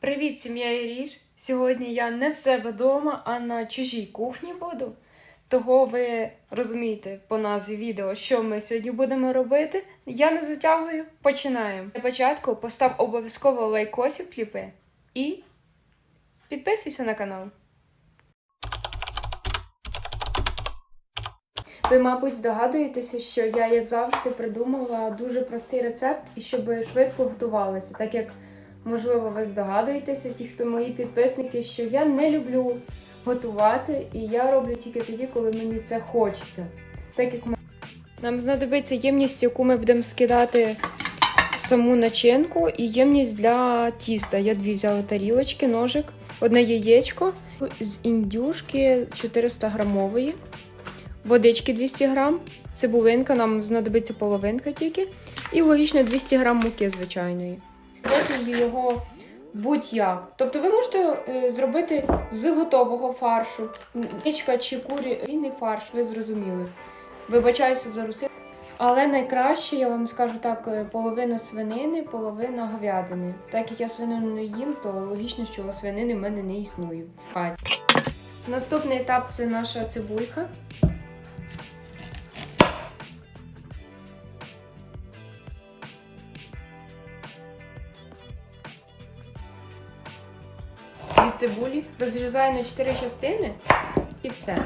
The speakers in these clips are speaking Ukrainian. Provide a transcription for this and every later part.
Привіт, сім'я Іріш! Сьогодні я не в себе вдома, а на чужій кухні буду. Того ви розумієте по назві відео, що ми сьогодні будемо робити. Я не затягую, починаємо. Для початку постав обов'язково лайкосик кліпи і підписуйся на канал. Ви, мабуть, здогадуєтеся, що я, як завжди, придумала дуже простий рецепт і щоб швидко готувалося, так як Можливо, ви здогадуєтеся, ті, хто мої підписники, що я не люблю готувати, і я роблю тільки тоді, коли мені це хочеться. Так як нам знадобиться ємність, яку ми будемо скидати саму начинку, і ємність для тіста. Я дві взяла тарілочки, ножик, одне яєчко з індюшки 400 грамової, водички 200 грам, цибулинка, нам знадобиться половинка тільки, і логічно 200 грам муки звичайної проти його будь-як. Тобто ви можете е, зробити з готового фаршу, яєчка чи куріний фарш, ви зрозуміли. Вибачаюся за руси. Але найкраще, я вам скажу так, е, половина свинини, половина говядини. Так як я свинину не їм, то логічно, що свинини в мене не існує в хаті. Наступний етап це наша цибулька. Цибулі, розрізаю на 4 частини і все.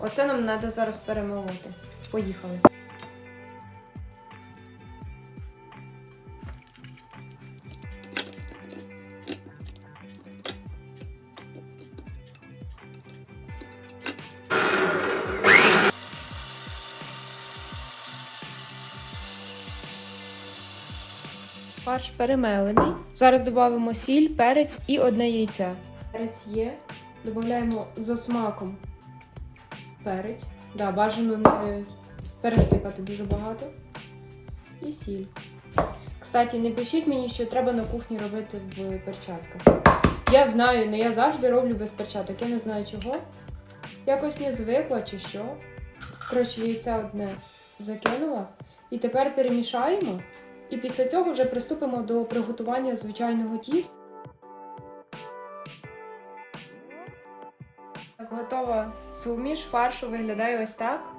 Оце нам треба зараз перемолоти. Поїхали. Фарш перемелений. Зараз додамо сіль, перець і одне яйце. Перець є. Додаємо за смаком перець. Да, бажано не пересипати дуже багато. І сіль. Кстати, не пишіть мені, що треба на кухні робити в перчатках. Я знаю, але я завжди роблю без перчаток. Я не знаю чого. Якось не звикла чи що. Коротше, яйця одне закинула. І тепер перемішаємо. І після цього вже приступимо до приготування звичайного тіста. Так, готова суміш фаршу виглядає ось так.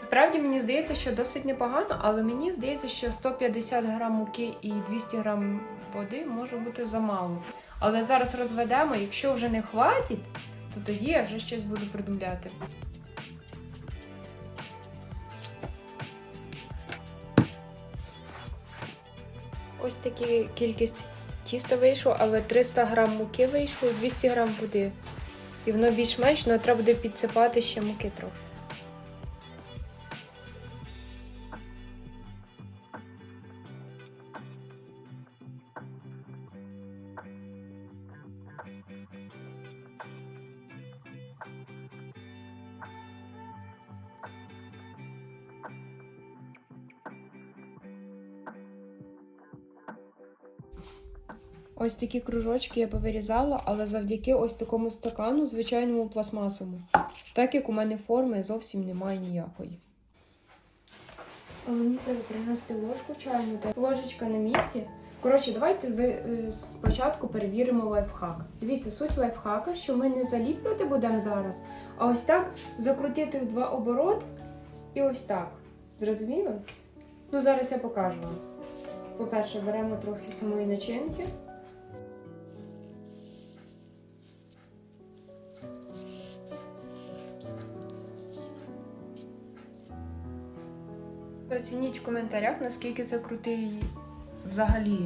Справді мені здається, що досить непогано, але мені здається, що 150 грам муки і 200 грам води може бути замало. Але зараз розведемо, якщо вже не хватить, то тоді я вже щось буду придумляти. Ось такі кількість тіста вийшло, але 300 грам муки вийшло, 200 грам води. І воно більш-менш, але треба буде підсипати ще муки трохи. Ось такі кружочки я повирізала, але завдяки ось такому стакану, звичайному пластмасовому. Так як у мене форми зовсім немає ніякої. Мені треба принести ложку чайну, та ложечка на місці. Коротше, давайте ви е, спочатку перевіримо лайфхак. Дивіться, суть лайфхака, що ми не заліплювати будемо зараз, а ось так закрутити в два обороти і ось так. Зрозуміли? Ну, зараз я покажу вам. По-перше, беремо трохи самої начинки. Оцініть в коментарях, наскільки це крутий взагалі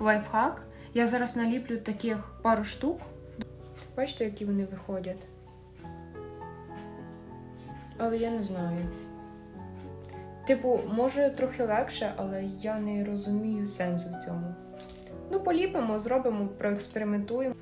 лайфхак. Я зараз наліплю таких пару штук. Бачите, які вони виходять. Але я не знаю. Типу, може трохи легше, але я не розумію сенсу в цьому. Ну, поліпимо, зробимо, проекспериментуємо.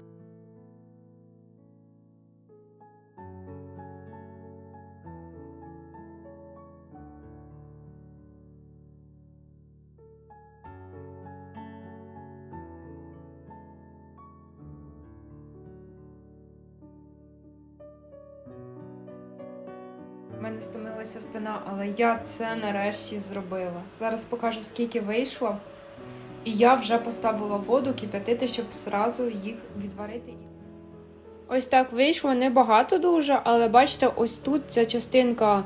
У мене стомилася спина, але я це нарешті зробила. Зараз покажу, скільки вийшло. І я вже поставила воду кип'ятити, щоб зразу їх відварити. Ось так вийшло небагато дуже, але бачите, ось тут ця частинка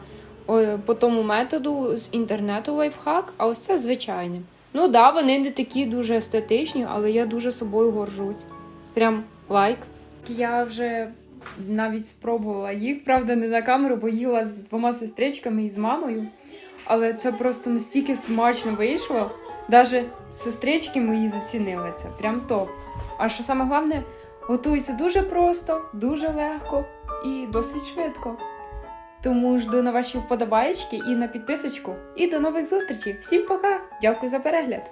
по тому методу з інтернету лайфхак, а ось це звичайне. Ну да, вони не такі дуже естетичні, але я дуже собою горжусь. Прям лайк. Я вже навіть спробувала їх, правда, не на камеру, бо їла з двома сестричками і з мамою. Але це просто настільки смачно вийшло. Навіть сестрички мої зацінили це. Прям топ. А що саме головне, готується дуже просто, дуже легко і досить швидко. Тому жду на ваші вподобаєчки і на підписочку. І до нових зустрічей. Всім пока! Дякую за перегляд!